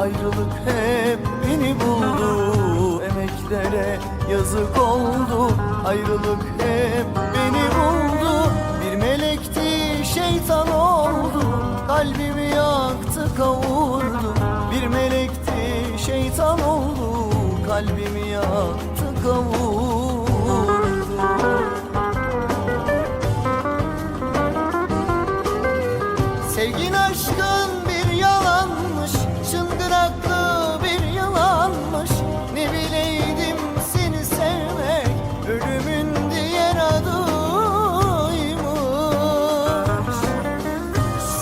Ayrılık hep beni buldu. Emeklere yazık oldu Ayrılık hep beni buldu. Bir melekti şeytan oldu. Kalbimi yaktı kavurdu. Bir melekti şeytan oldu. Kalbimi yaktı kavurdu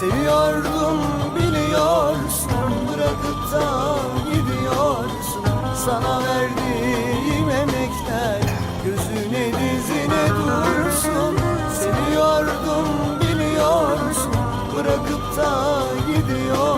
Seviyordum biliyorsun Bırakıp da gidiyorsun. Sana verdiğim emekler Gözüne dizine dursun. Seviyordum biliyorsun Bırakıp da gidiyorsun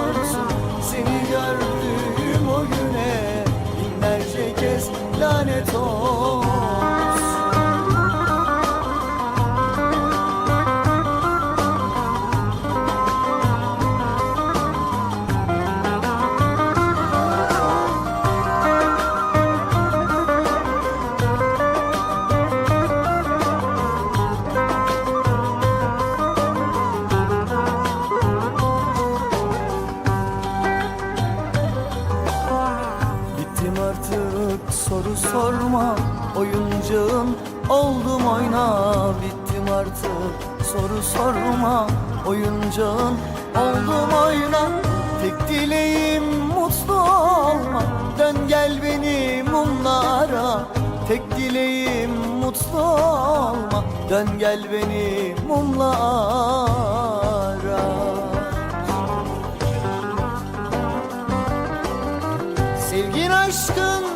soru sorma. Oyuncağın oldum oyna. Bittim artık. Soru sorma. Oyuncağın oldum oyna. Tek dileğim mutlu olma. Dön gel beni mumlara. Tek dileğim mutlu olma. Dön gel beni mumlara. Sevgin aşkın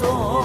走。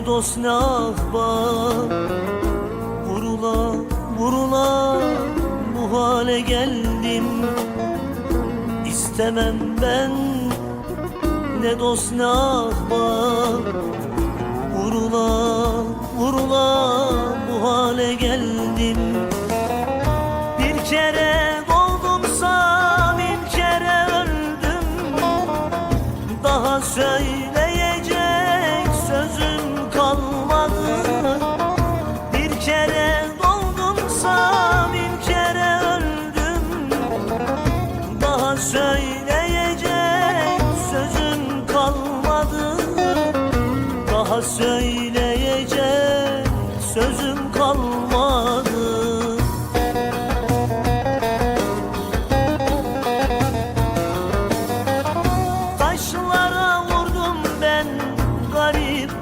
Ne dost ne ahbap? Vurula vurula bu hale geldim. İstemem ben ne dost ne ahbap? Vurula vurula bu hale geldim. Bir kere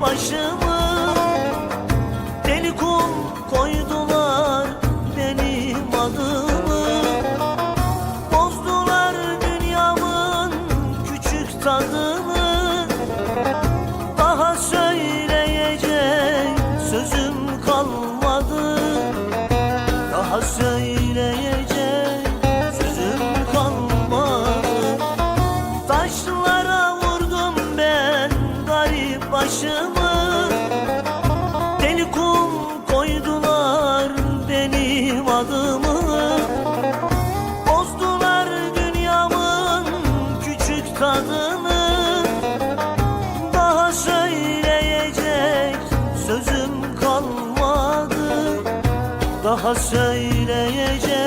başımı Daha söyleyecek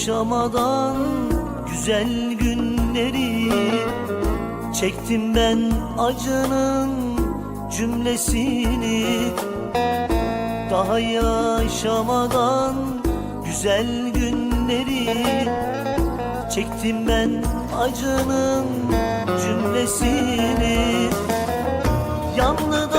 yaşamadan güzel günleri Çektim ben acının cümlesini. Daha yaşamadan güzel günleri Çektim ben acının cümlesini. Yandı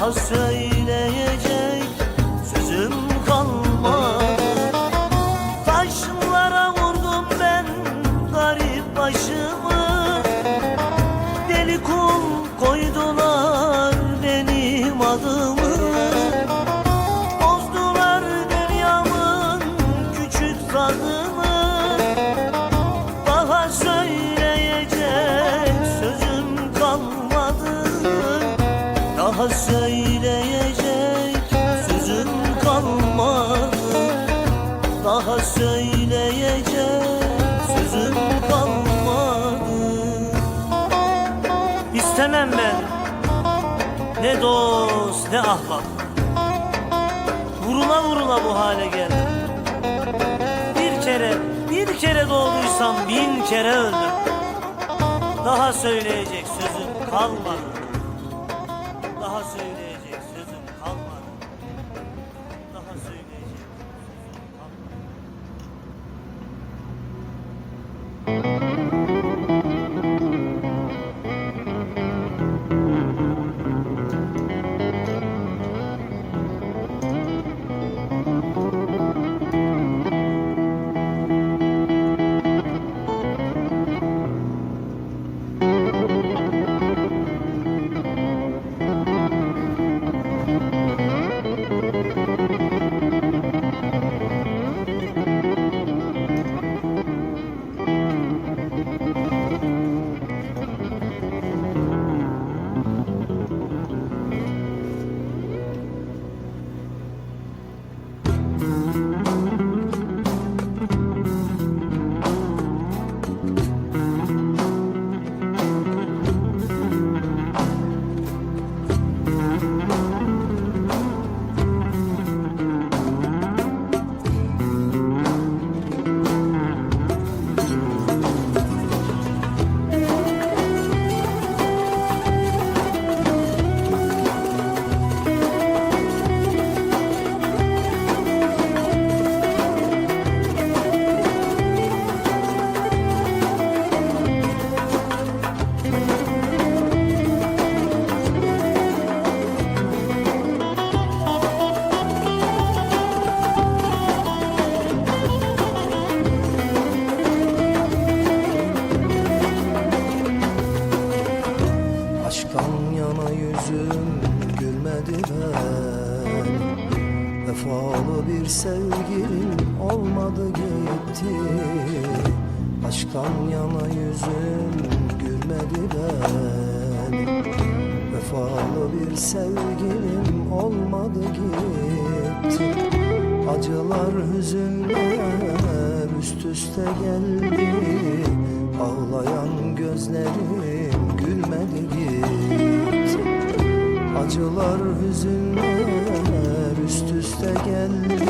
Daha söyleyecek sözüm kalmadı. Taşlara vurdum ben garip başımı. Deli kul koydular benim adımı İstemem ben. Ne dost ne ahbap. Vurula vurula bu hale geldim. Bir kere bir kere doğduysam bin kere öldüm. Daha söyleyecek sözüm kalmadı sevgilim olmadı gitti. Aşktan yana yüzüm gülmedi ben. Vefalı bir sevgilim olmadı gitti. Acılar hüzünler üst üste geldi. Ağlayan gözlerim gülmedi gitti Acılar hüzünler üst üste geldi.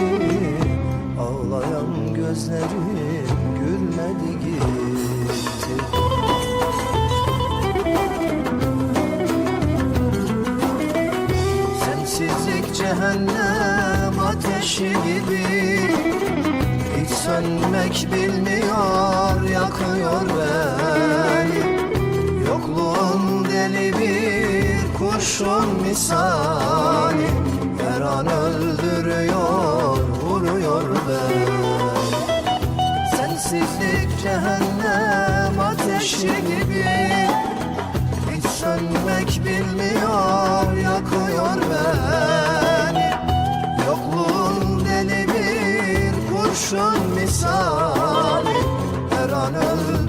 Ağlayan gözlerim gülmedi gitti. Sensizlik cehennem ateşi gibi. Hiç sönmek bilmiyor yakıyor beni. Yokluğun deli bir kurşun misali Her an öldürüyor, vuruyor beni Sensizlik cehennem ateşi gibi. Hiç sönmek bilmiyor, yakıyor beni. Yokluğun deli bir kurşun misali Her an öldürüyor.